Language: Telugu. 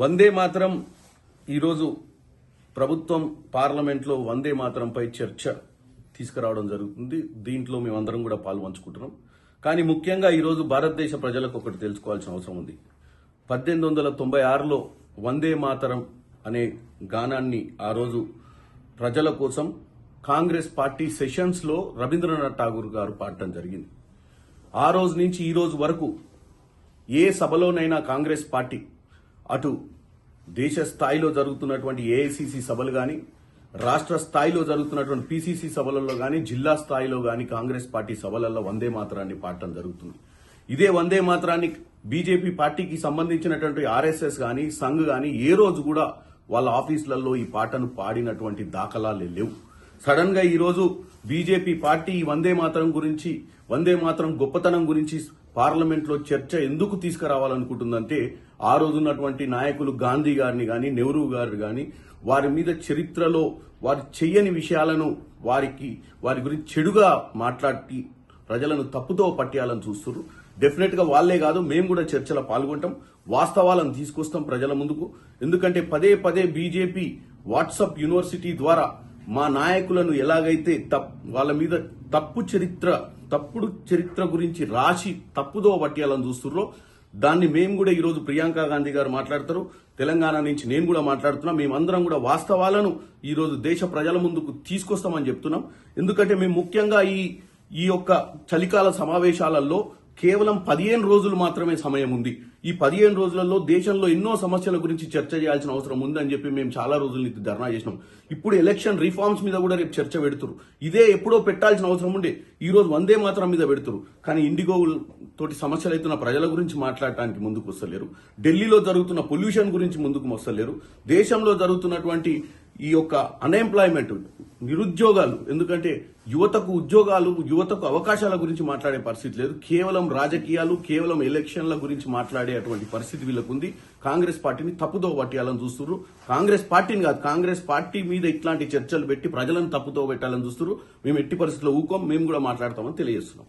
వందే మాత్రం ఈరోజు ప్రభుత్వం పార్లమెంట్లో వందే మాత్రంపై చర్చ తీసుకురావడం జరుగుతుంది. దీంట్లో మేమందరం కూడా పాల్పంచుకుంటున్నాం. కానీ ముఖ్యంగా ఈరోజు భారతదేశ ప్రజలకు ఒకటి తెలుసుకోవాల్సిన అవసరం ఉంది. పద్దెనిమిది వందల తొంభై ఆరులో వందే మాతరం అనే గానాన్ని ఆ రోజు ప్రజల కోసం కాంగ్రెస్ పార్టీ సెషన్స్లో రవీంద్రనాథ్ ఠాగూర్ గారు పాడటం జరిగింది. ఆ రోజు నుంచి ఈ రోజు వరకు ఏ సభలోనైనా కాంగ్రెస్ పార్టీ అటు దేశ స్థాయిలో జరుగుతున్నటువంటి ఏఐసిసి సభలు కానీ రాష్ట్ర స్థాయిలో జరుగుతున్నటువంటి పిసిసి సభలలో కానీ జిల్లా స్థాయిలో కానీ కాంగ్రెస్ పార్టీ సభలలో వందే మాత్రాన్ని పాడటం జరుగుతుంది. ఇదే వందే మాత్రాన్ని బీజేపీ పార్టీకి సంబంధించినటువంటి ఆర్ఎస్ఎస్ కానీ సంఘ్ కానీ ఏ రోజు కూడా వాళ్ళ ఆఫీసులలో ఈ పాటను పాడినటువంటి దాఖలాలే లేవు. సడన్గా ఈరోజు బీజేపీ పార్టీ ఈ వందే మాత్రం గురించి వందే మాత్రం గొప్పతనం గురించి పార్లమెంట్లో చర్చ ఎందుకు తీసుకురావాలనుకుంటుందంటే ఆ రోజున్నటువంటి నాయకులు గాంధీ గారిని కానీ నెహ్రూ గారు కానీ వారి మీద చరిత్రలో వారు చెయ్యని విషయాలను వారికి వారి గురించి చెడుగా మాట్లాడి ప్రజలను తప్పుతో పట్టేయాలని చూస్తున్నారు డెఫినెట్గా వాళ్ళే కాదు మేము కూడా చర్చలో పాల్గొంటాం. వాస్తవాలను తీసుకొస్తాం ప్రజల ముందుకు. ఎందుకంటే పదే పదే బీజేపీ వాట్సాప్ యూనివర్సిటీ ద్వారా మా నాయకులను ఎలాగైతే తప్ వాళ్ళ మీద తప్పు చరిత్ర తప్పుడు చరిత్ర గురించి రాసి తప్పుదో పట్టేయాలని చూస్తుర్రో దాన్ని మేము కూడా ఈరోజు ప్రియాంక గాంధీ గారు మాట్లాడతారు. తెలంగాణ నుంచి నేను కూడా మాట్లాడుతున్నా. మేమందరం కూడా వాస్తవాలను ఈరోజు దేశ ప్రజల ముందుకు తీసుకొస్తామని చెప్తున్నాం. ఎందుకంటే మేము ముఖ్యంగా ఈ ఈ యొక్క చలికాల సమావేశాలలో కేవలం పదిహేను రోజులు మాత్రమే సమయం ఉంది. ఈ పదిహేను రోజులలో దేశంలో ఎన్నో సమస్యల గురించి చర్చ చేయాల్సిన అవసరం ఉందని చెప్పి మేము చాలా రోజుల నుంచి ధర్నా చేసినాం. ఇప్పుడు ఎలక్షన్ రిఫార్మ్స్ మీద కూడా రేపు చర్చ పెడుతురు. ఇదే ఎప్పుడో పెట్టాల్సిన అవసరం ఉండే. ఈ రోజు వందే మాత్రం మీద పెడుతురు. కానీ ఇండిగో తోటి సమస్యలు అవుతున్న ప్రజల గురించి మాట్లాడటానికి ముందుకు వస్తలేరు. ఢిల్లీలో జరుగుతున్న పొల్యూషన్ గురించి ముందుకు వస్తలేరు. దేశంలో జరుగుతున్నటువంటి ఈ యొక్క అన్ఎంప్లాయ్మెంట్ నిరుద్యోగాలు ఎందుకంటే యువతకు ఉద్యోగాలు యువతకు అవకాశాల గురించి మాట్లాడే పరిస్థితి లేదు. కేవలం రాజకీయాలు కేవలం ఎలక్షన్ల గురించి మాట్లాడే అటువంటి పరిస్థితి వీళ్ళకు ఉంది కాంగ్రెస్ పార్టీని తప్పుదో పట్టేయాలని చూస్తున్నారు కాంగ్రెస్ పార్టీని కాదు కాంగ్రెస్ పార్టీ మీద ఇట్లాంటి చర్చలు పెట్టి ప్రజలను తప్పుతో పెట్టాలని చూస్తున్నారు మేము ఎట్టి పరిస్థితుల్లో ఊకోం మేము కూడా మాట్లాడతామని తెలియజేస్తున్నాం.